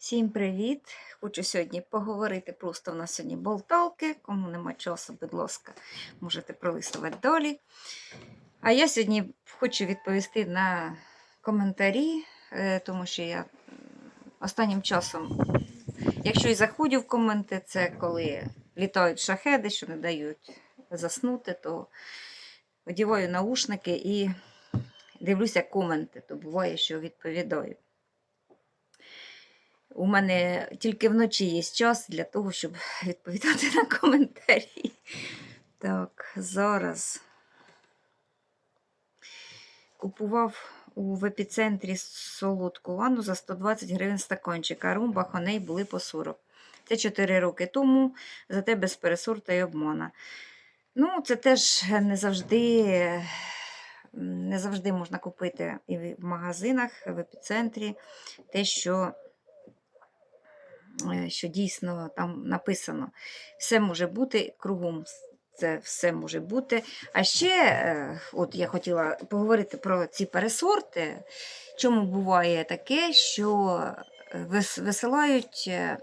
Всім привіт! Хочу сьогодні поговорити просто в нас сьогодні болталки. Кому нема часу, будь ласка, можете пролистувати далі. А я сьогодні хочу відповісти на коментарі, е, тому що я останнім часом, якщо і заходжу в коменти, це коли літають шахеди, що не дають заснути, то одіваю наушники і дивлюся коменти, то буває, що відповідаю. У мене тільки вночі є час для того, щоб відповідати на коментарі. Так, зараз купував у в епіцентрі солодку ванну за 120 гривень стаканчик, а румба хоней були по 40. Це 4 роки тому, зате без пересорту і обмана. Ну, це теж не завжди, не завжди можна купити і в магазинах, в епіцентрі те, що що дійсно там написано. Все може бути кругом. Це все може бути. А ще, е, от я хотіла поговорити про ці пересорти. Чому буває таке, що висилають, е,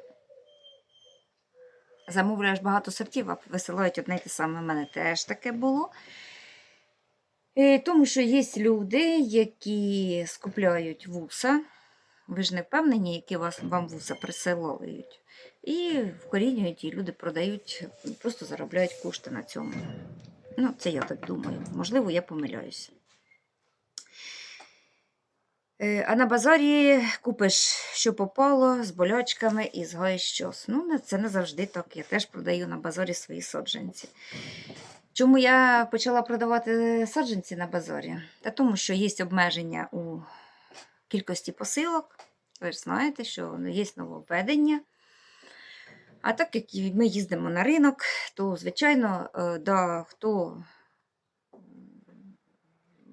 замовляєш багато сортів, а висилають одне й те саме. У мене теж таке було. Е, Тому що є люди, які скупляють вуса. Ви ж не впевнені, які вас, вам вуса присилають. І вкорінюють, і люди продають, просто заробляють кошти на цьому. Ну, це я так думаю. Можливо, я помиляюся. Е, А на базарі купиш, що попало, з болячками і згаєш щось. Ну, це не завжди так. Я теж продаю на базарі свої саджанці. Чому я почала продавати саджанці на базарі? Та тому, що є обмеження у кількості посилок. Ви ж знаєте, що є нововведення. А так як ми їздимо на ринок, то, звичайно, е, да, хто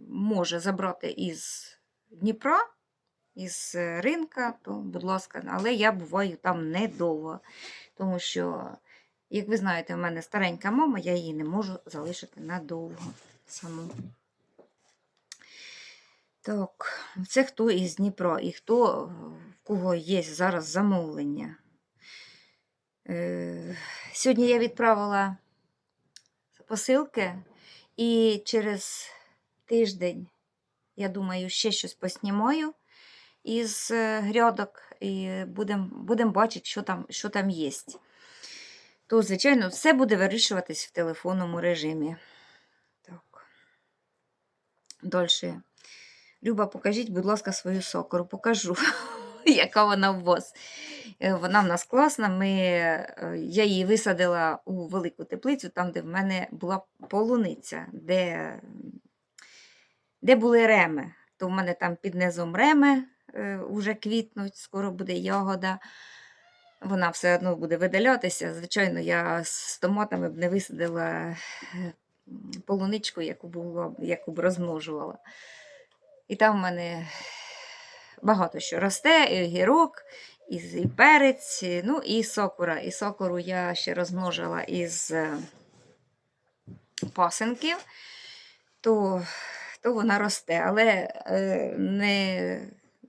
може забрати із Дніпра, із е, ринка, то, будь ласка, але я буваю там недовго. Тому що, як ви знаєте, в мене старенька мама, я її не можу залишити надовго саму. Так, це хто із Дніпра і хто, в кого є зараз замовлення. Е, Сьогодні я відправила посилки, і через тиждень, я думаю, ще щось поснімаю із е, грядок, і будемо будем бачити, що там, що там є. То, звичайно, все буде вирішуватись в телефонному режимі. Так. Далі. Люба, покажіть, будь ласка, свою сокору. Покажу, яка вона у вас. Е, Вона в нас класна. Ми, е, я її висадила у велику теплицю, там, де в мене була полуниця, де, де були реми. То в мене там під низом реми е, вже квітнуть, скоро буде ягода. Вона все одно буде видалятися. Звичайно, я з томатами б не висадила е, полуничку, яку, б- яку б розмножувала. І там в мене багато що росте, і огірок, і, перець, ну і сокура. І сокуру я ще розмножила із е, пасенків, то, то вона росте. Але е, не,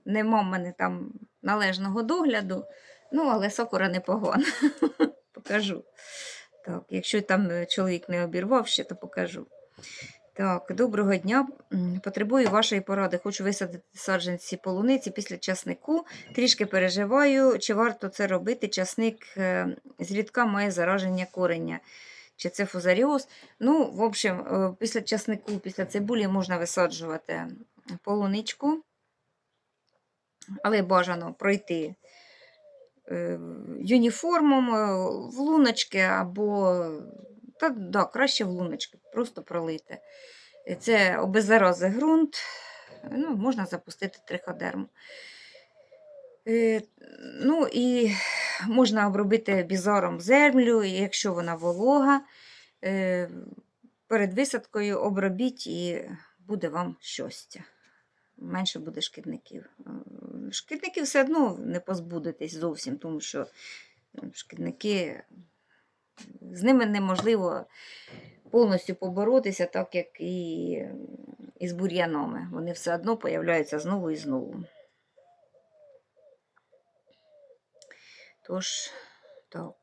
нема в мене там належного догляду. Ну, але сокура непогана. покажу. Так, якщо там е, чоловік не обірвав ще, то покажу. Так, доброго дня. Потребую вашої поради. Хочу висадити саджанці полуниці після часнику. Трішки переживаю, чи варто це робити. Часник е, зрідка має зараження кореня. Чи це фузаріоз? Ну, в общем, е, після часнику, після цибулі можна висаджувати полуничку, але бажано пройти е, юніформом в луночки або та да, краще в луночки, просто пролити. Е, Це обеззарози ґрунт, ну, можна запустити триходерму. Е, Ну і можна обробити бізором землю, якщо вона волога. Е, Перед висадкою обробіть і буде вам щастя. Менше буде шкідників. Шкідників все одно не позбудетесь зовсім, тому що ну, шкідники з ними неможливо повністю поборотися, так як і, і з бур'янами. Вони все одно появляються знову і знову. Тож, так.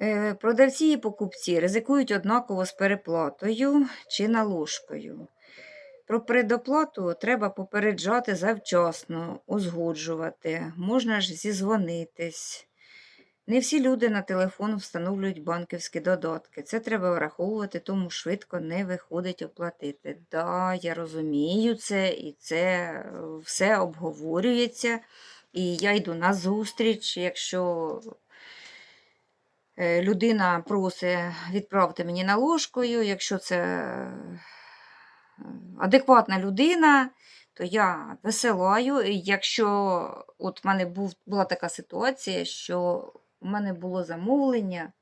Е, Продавці і покупці ризикують однаково з переплатою чи наложкою. Про предоплату треба попереджати завчасно, узгоджувати, можна ж зізвонитись. Не всі люди на телефон встановлюють банківські додатки. Це треба враховувати, тому швидко не виходить оплатити. Да, я розумію це, і це е, все обговорюється. І я йду на зустріч, якщо е, людина просить відправити мені наложкою, якщо це е, адекватна людина, то я висилаю. Якщо от в мене була така ситуація, що у мене було замовлення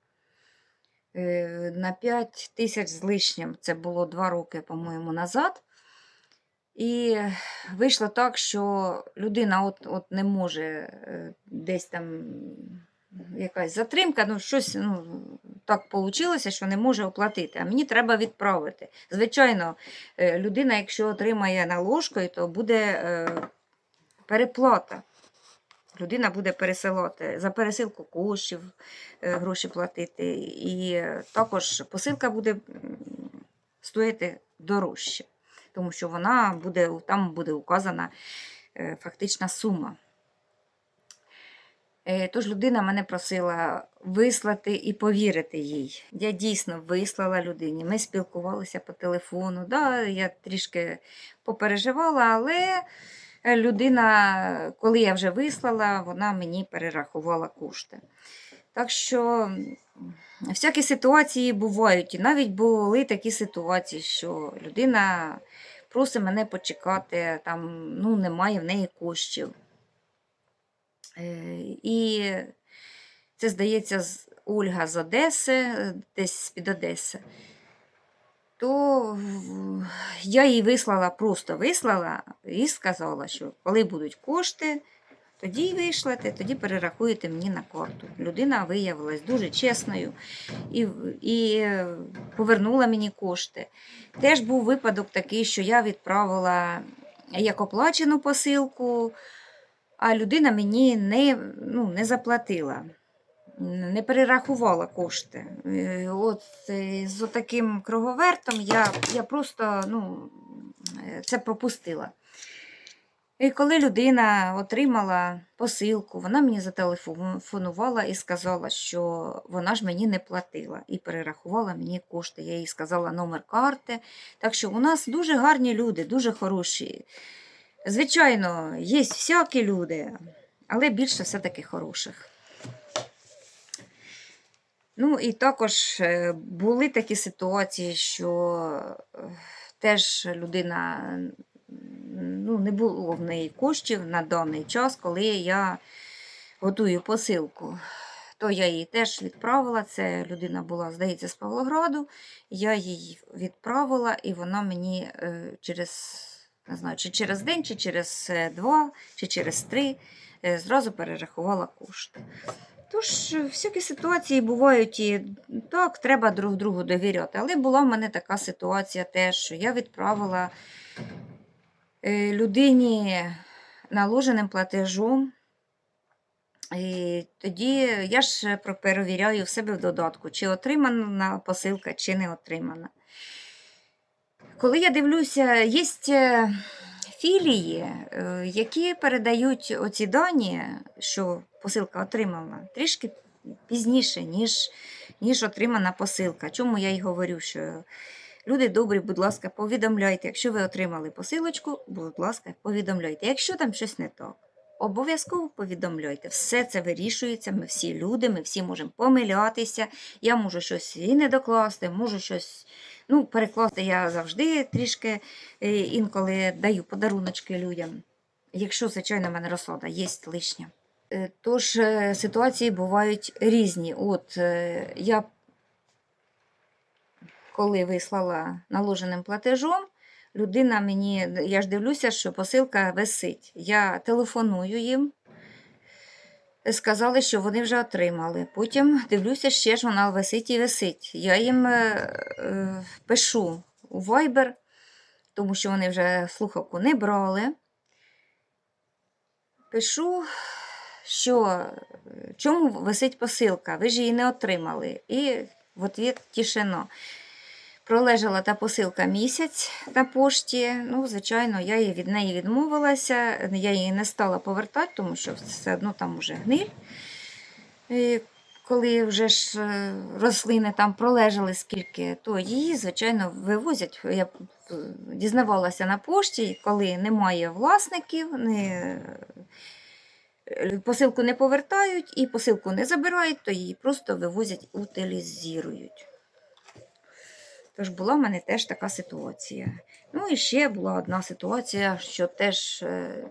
е, на 5 тисяч з лишнім, це було 2 роки, по-моєму, назад. І вийшло так, що людина от, от не може е, десь там якась затримка, ну щось ну, так вийшло, що не може оплатити, а мені треба відправити. Звичайно, е, людина, якщо отримає наложкою, то буде переплата. Людина буде пересилати за пересилку коштів, е, гроші платити, і е, також посилка буде стоїти дорожче, тому що вона буде, там буде указана е, фактична сума. Тож людина мене просила вислати і повірити їй. Я дійсно вислала людині. Ми спілкувалися по телефону. Да, я трішки попереживала, але людина, коли я вже вислала, вона мені перерахувала кошти. Так що всякі ситуації бувають. І навіть були такі ситуації, що людина просить мене почекати, там ну, немає в неї коштів. Е, І це, здається, Ольга з Одеси, е, десь з-під Одеси. То я їй вислала, просто вислала і сказала, що коли будуть кошти, тоді й вишлете, тоді перерахуєте мені на карту. Людина виявилась дуже чесною і, і повернула мені кошти. Теж був випадок такий, що я відправила як оплачену посилку, а людина мені не, ну, не заплатила, не перерахувала кошти. Е, От е, з таким круговертом я, я просто ну, е, це пропустила. І коли людина отримала посилку, вона мені зателефонувала і сказала, що вона ж мені не платила і перерахувала мені кошти. Я їй сказала номер карти. Так що у нас дуже гарні люди, дуже хороші. Звичайно, є всякі люди, але більше все-таки хороших. Ну і також е, були такі ситуації, що е, теж людина ну, не було в неї коштів на даний час, коли я готую посилку. То я її теж відправила. Це людина була, здається, з Павлограду. Я їй відправила, і вона мені е, через не знаю, чи через день, чи через два, чи через три зразу перерахувала кошти. Тож, е, всякі ситуації бувають і так, треба друг другу довіряти. Але була в мене така ситуація теж, що я відправила е, людині наложеним платежом. І тоді я ж перевіряю в себе в додатку, чи отримана посилка, чи не отримана. Коли я дивлюся, є філії, е, які передають оці дані, що посилка отримана, трішки пізніше, ніж, ніж отримана посилка. Чому я й говорю, що люди добрі, будь ласка, повідомляйте. Якщо ви отримали посилочку, будь ласка, повідомляйте. Якщо там щось не так, обов'язково повідомляйте. Все це вирішується. Ми всі люди, ми всі можемо помилятися. Я можу щось і не докласти, можу щось. Ну, перекласти я завжди трішки е, інколи даю подаруночки людям. Якщо, звичайно, в мене розсада є лишня. Е, Тож е, ситуації бувають різні. От е, я коли вислала наложеним платежом, людина мені, я ж дивлюся, що посилка висить. Я телефоную їм, сказали, що вони вже отримали. Потім дивлюся, ще ж вона висить і висить. Я їм е, пишу у Viber, тому що вони вже слухавку не брали. Пишу, що е, чому висить посилка? Ви ж її не отримали. І в ответ тишина. Пролежала та посилка місяць на пошті. Ну, звичайно, я її від неї відмовилася. Я її не стала повертати, тому що все одно там уже гниль. І коли вже ж е, рослини там пролежали скільки, то її, звичайно, вивозять. Я е, дізнавалася на пошті, коли немає власників, не... е, посилку не повертають і посилку не забирають, то її просто вивозять, утилізують. Тож була в мене теж така ситуація. Ну і ще була одна ситуація, що теж е,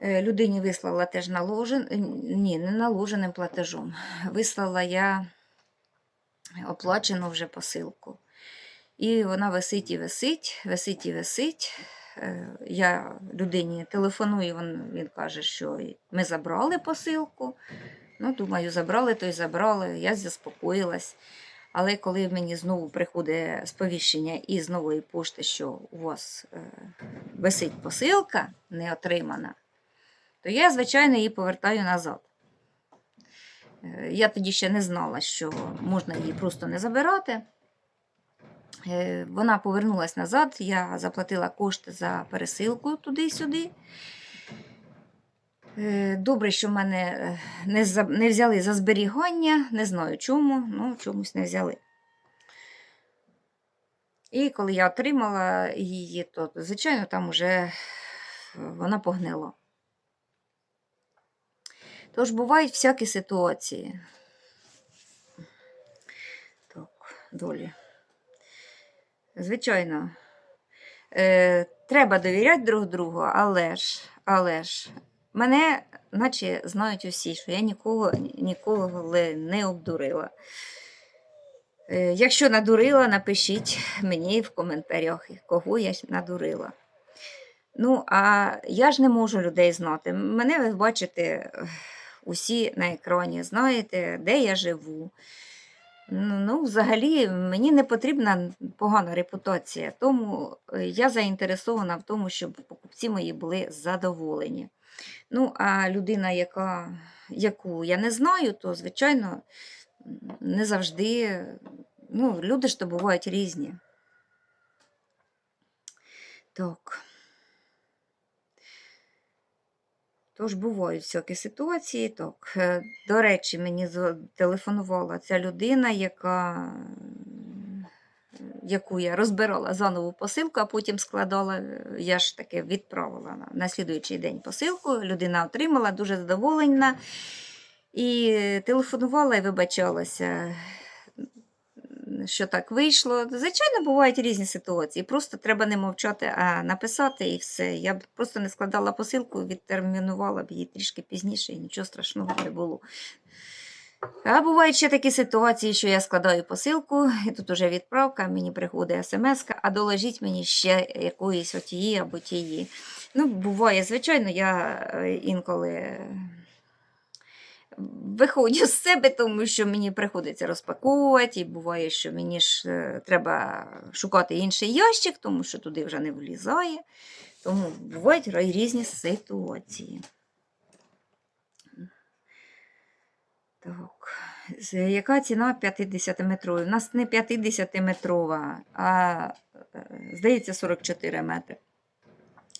е, людині вислала теж наложен, ні, не наложеним платежом. Вислала я оплачену вже посилку. І вона висить і висить, висить і висить. Е, Я людині телефоную, він, він каже, що ми забрали посилку. Ну, думаю, забрали, то й забрали. Я заспокоїлась. Але коли мені знову приходить сповіщення із нової пошти, що у вас е, висить посилка не отримана, то я, звичайно, її повертаю назад. Е, Я тоді ще не знала, що можна її просто не забирати. Е, Вона повернулася назад, я заплатила кошти за пересилку туди-сюди. Е, Добре, що мене е, не, взяли за зберігання, не знаю чому, ну чомусь не взяли. І коли я отримала її, то, звичайно, там уже вона погнила. Тож бувають всякі ситуації. Так, долі. Звичайно, е, треба довіряти друг другу, але ж, але ж, мене, наче знають усі, що я нікого ніколи не обдурила. Е, Якщо надурила, напишіть мені в коментарях, кого я надурила. Ну, а я ж не можу людей знати. Мене ви бачите е, усі на екрані, знаєте, де я живу. Ну, взагалі, мені не потрібна погана репутація, тому е, я заінтересована в тому, щоб покупці мої були задоволені. Ну, а людина, яка, яку я не знаю, то, звичайно, не завжди. Ну, люди ж то бувають різні. Так. Тож бувають всякі ситуації. Так. е, До речі, мені телефонувала ця людина, яка, яку я розбирала заново посилку, а потім складала. е, Я ж таки відправила на, на слідуючий день посилку. Людина отримала, дуже задоволена. І телефонувала і вибачалася, що так вийшло. Звичайно, бувають різні ситуації. Просто треба не мовчати, а написати і все. Я б просто не складала посилку, відтермінувала б її трішки пізніше, і нічого страшного не було. А бувають ще такі ситуації, що я складаю посилку, і тут уже відправка, мені приходить смс, а доложіть мені ще якоїсь отії або тії. Ну, буває, звичайно, я е, інколи виходжу з себе, тому що мені приходиться розпаковувати, і буває, що мені ж е, треба шукати інший ящик, тому що туди вже не влізає. Тому бувають різні ситуації. Так. Яка ціна 50-метрової? У нас не 50-метрова, а е, здається 44 метри.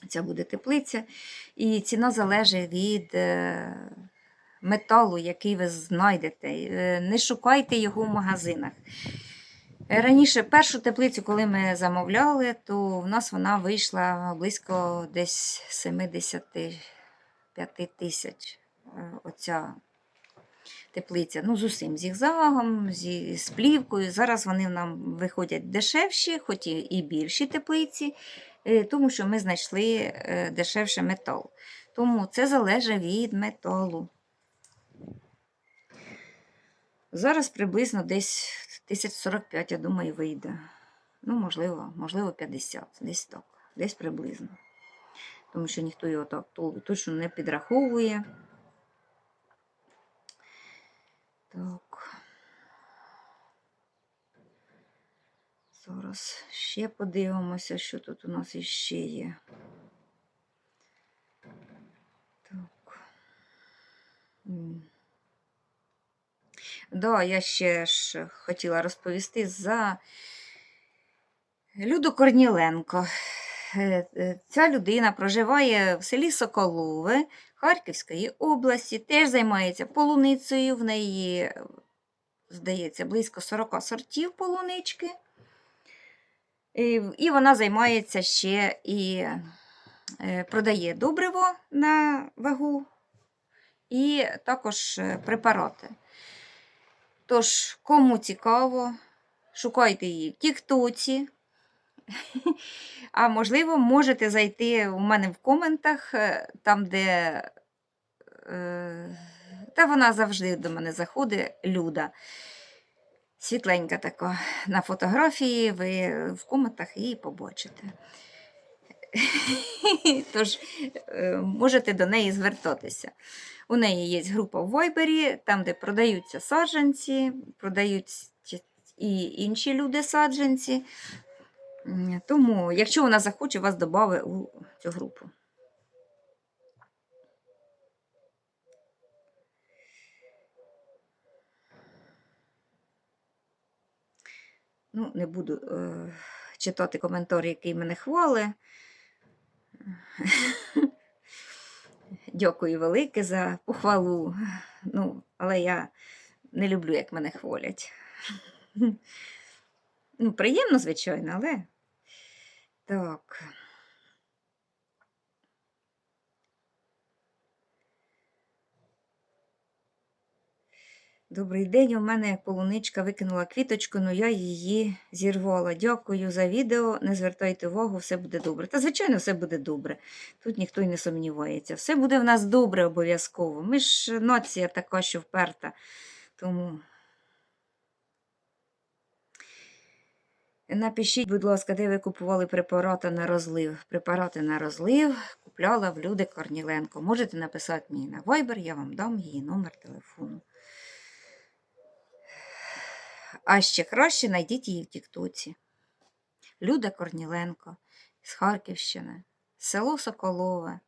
Ця буде теплиця. І ціна залежить від е, металу, який ви знайдете. Е, Не шукайте його в магазинах. Е, Раніше першу теплицю, коли ми замовляли, то в нас вона вийшла близько десь 75 тисяч. е, Оця теплиця. Ну, з усім зігзагом, зі, з плівкою. Зараз вони нам виходять дешевші, хоч і, більші теплиці, тому що ми знайшли дешевше метал. Тому це залежить від металу. Зараз приблизно десь 1045, я думаю, вийде. Ну, можливо, можливо, 50, десь так, десь приблизно. Тому що ніхто його так точно не підраховує. Так. Зараз ще подивимося, що тут у нас іще є. Так. Да, я ще ж хотіла розповісти за Люду Корніленко. Е, е, Ця людина проживає в селі Соколове Харківської області, теж займається полуницею. В неї, здається, близько 40 сортів полунички. І, вона займається ще і е, продає добриво на вагу, і також препарати. Тож, кому цікаво, шукайте її в Тіктоці. А можливо, можете зайти у мене в коментах, е, там, де е, та вона завжди до мене заходить, Люда. Світленька така на фотографії, ви в коментах її побачите. Тож е, можете до неї звертатися. У неї є група в Вайбері, там, де продаються саджанці, продають і інші люди саджанці. Тому, якщо вона захоче, вас додати у цю групу. Ну, не буду е, читати коментар, який мене хвали. Дякую велике за похвалу. Ну, але я не люблю, як мене хвалять. Ну, приємно, звичайно, але так. Добрий день. У мене полуничка викинула квіточку, але я її зірвала. Дякую за відео. Не звертайте увагу, все буде добре. Та, звичайно, все буде добре. Тут ніхто й не сумнівається. Все буде в нас добре обов'язково. Ми ж нація така, що вперта. Тому. Напишіть, будь ласка, де ви купували препарати на розлив. Препарати на розлив купляла в люди Корніленко. Можете написати мені на Viber, я вам дам її номер телефону. А ще краще знайдіть її в Тіктоці. Люда Корніленко з Харківщини, село Соколове.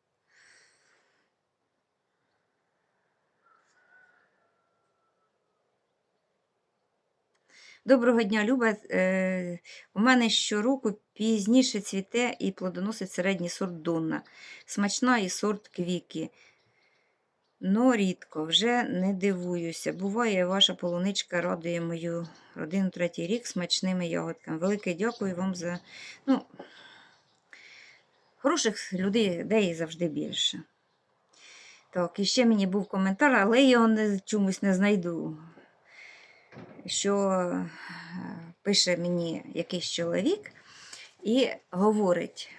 Доброго дня, Люба. Е, у мене щороку пізніше цвіте і плодоносить середній сорт Донна. Смачна і сорт квіки. Но рідко, вже не дивуюся. Буває, ваша полуничка радує мою родину третій рік смачними ягодками. Велике дякую вам за. Ну, хороших людей людей завжди більше. Так, і ще мені був коментар, але я його не, чомусь не знайду. Що е, пише мені якийсь чоловік і говорить,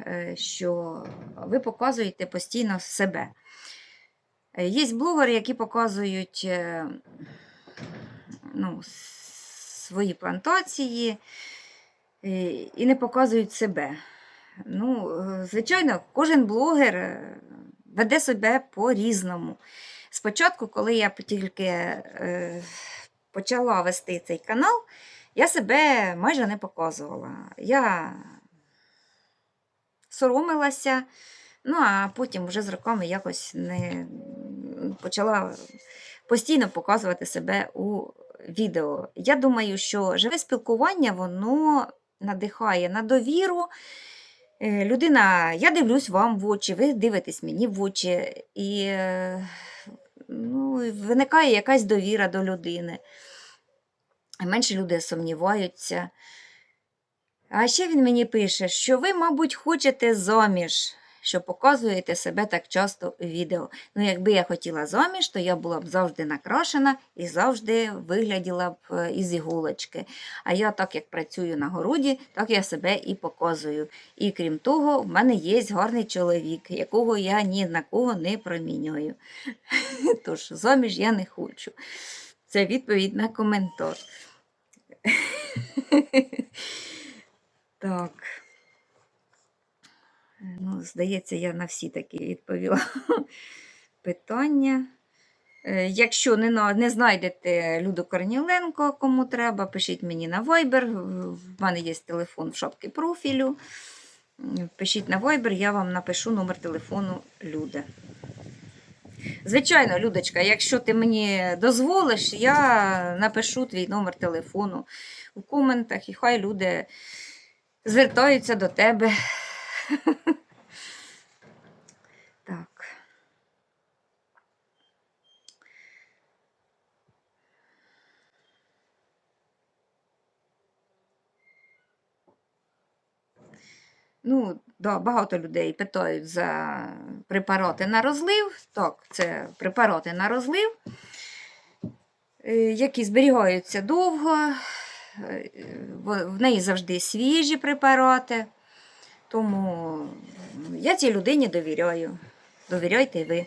е, що ви показуєте постійно себе. Е, Є блогери, які показують е, ну, свої плантації е, і не показують себе. Ну, звичайно, кожен блогер веде себе по-різному. Спочатку, коли я тільки почала вести цей канал, я себе майже не показувала. Я соромилася, ну а потім вже з роками якось не почала постійно показувати себе у відео. Я думаю, що живе спілкування воно надихає на довіру. Е, Людина, я дивлюсь вам в очі, ви дивитесь мені в очі, і ну, виникає якась довіра до людини. Менше люди сумніваються. А ще він мені пише, що ви, мабуть, хочете заміж, що показуєте себе так часто у відео. Ну, якби я хотіла заміж, то я була б завжди накрашена і завжди вигляділа б е, із іголочки. А я, так як працюю на городі, так я себе і показую. І крім того, в мене є гарний чоловік, якого я ні на кого не промінюю. Тож заміж я не хочу. Це відповідь на коментар. Так. Ну, здається, я на всі такі відповіла питання. Е, Якщо не, не знайдете Люду Корніленко, кому треба, пишіть мені на Viber. В- В мене є телефон в шапці профілю. Пишіть на Viber, я вам напишу номер телефону Люди. Звичайно, Людочка, якщо ти мені дозволиш, я напишу твій номер телефону у коментах, і хай люди звертаються до тебе. Так. Ну, да, багато людей питають за препарати на розлив. Так, це препарати на розлив, е, які зберігаються довго. Е, в- В неї завжди свіжі препарати. Тому я цій людині довіряю. Довіряйте ви.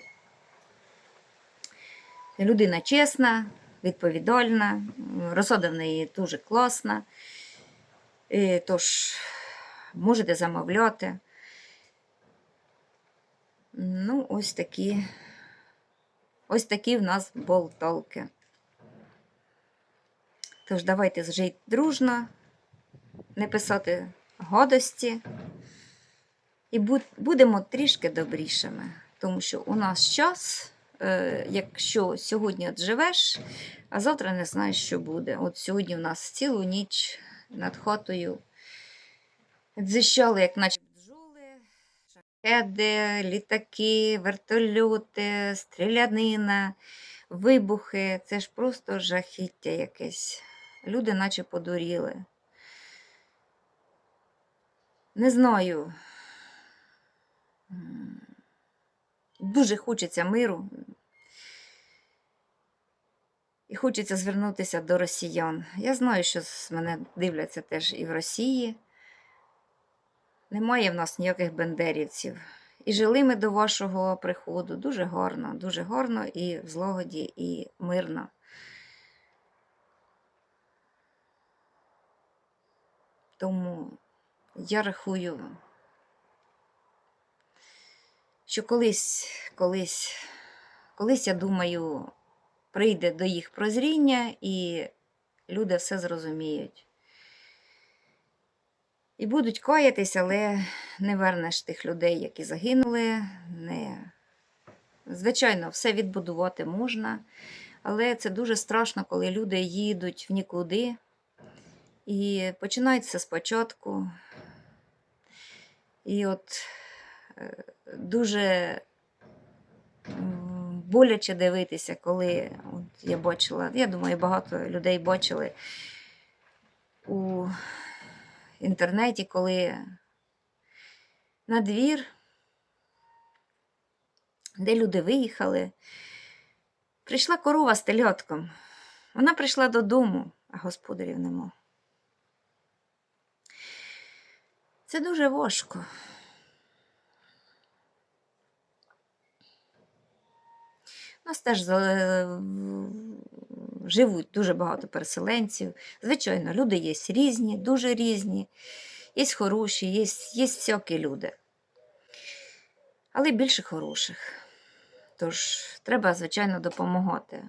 Людина чесна, відповідальна, розсода в неї дуже класна. Е, Тож можете замовляти. Ну, ось такі. Ось такі в нас болталки. Тож давайте жити дружно, не писати гадості. І будемо трішки добрішими. Тому що у нас час, е, якщо сьогодні от живеш, а завтра не знаєш, що буде. От сьогодні в нас цілу ніч над хатою дзищали, як наче бджоли, шахеди, літаки, вертольоти, стрілянина, вибухи. Це ж просто жахіття якесь. Люди наче подуріли. Не знаю. Дуже хочеться миру. І хочеться звернутися до росіян. Я знаю, що з мене дивляться теж і в Росії. Немає в нас ніяких бендерівців. І жили ми до вашого приходу дуже гарно, дуже гарно і в злагоді, і мирно. Тому я рахую, що колись, колись, колись, я думаю, прийде до їх прозріння, і люди все зрозуміють. І будуть каятись, але не вернеш тих людей, які загинули. Не... Звичайно, все відбудувати можна, але це дуже страшно, коли люди їдуть в нікуди і починають все спочатку. І от е, дуже боляче дивитися, коли от я бачила, я думаю, багато людей бачили у інтернеті, коли на двір, де люди виїхали, прийшла корова з телятком. Вона прийшла додому, а господарів нема. Це дуже важко. У нас теж живуть дуже багато переселенців. Звичайно, люди є різні, дуже різні. Є хороші, є, є всякі люди. Але більше хороших. Тож треба, звичайно, допомагати.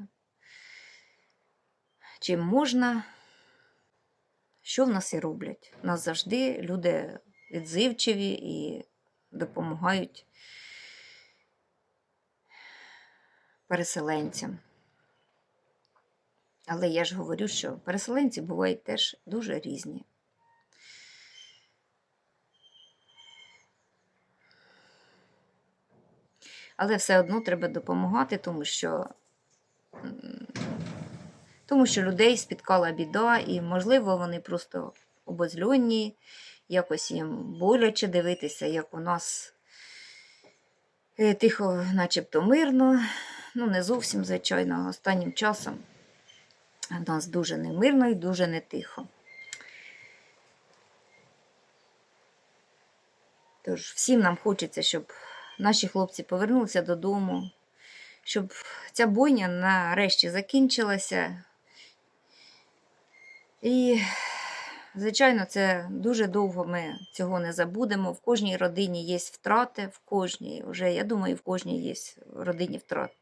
Чим можна, що в нас і роблять. Нас завжди люди відзивчиві і допомагають переселенцям. Але я ж говорю, що переселенці бувають теж дуже різні. Але все одно треба допомагати, тому що, тому що людей спіткала біда, і, можливо, вони просто обозльонні, якось їм боляче дивитися, як у нас е, тихо, начебто мирно. Ну, не зовсім, звичайно, останнім часом у нас дуже немирно і дуже не тихо. Тож всім нам хочеться, щоб наші хлопці повернулися додому, щоб ця бойня нарешті закінчилася. І, звичайно, це дуже довго ми цього не забудемо. В кожній родині є втрати, в кожній, вже, я думаю, в кожній є родині втрати.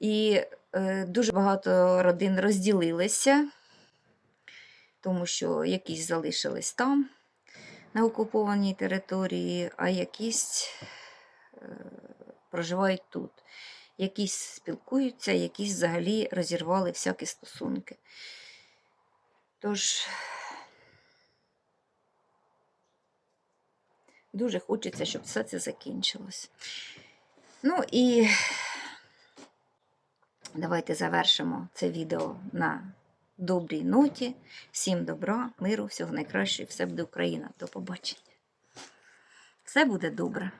І е, дуже багато родин розділилися, тому що якісь залишились там, на окупованій території, а якісь е, проживають тут. якісь спілкуються, якісь взагалі розірвали всякі стосунки. Тож, дуже хочеться, щоб все це закінчилось. Ну і давайте завершимо це відео на добрій ноті. Всім добра, миру, всього найкращого, все буде Україна. До побачення. Все буде добре.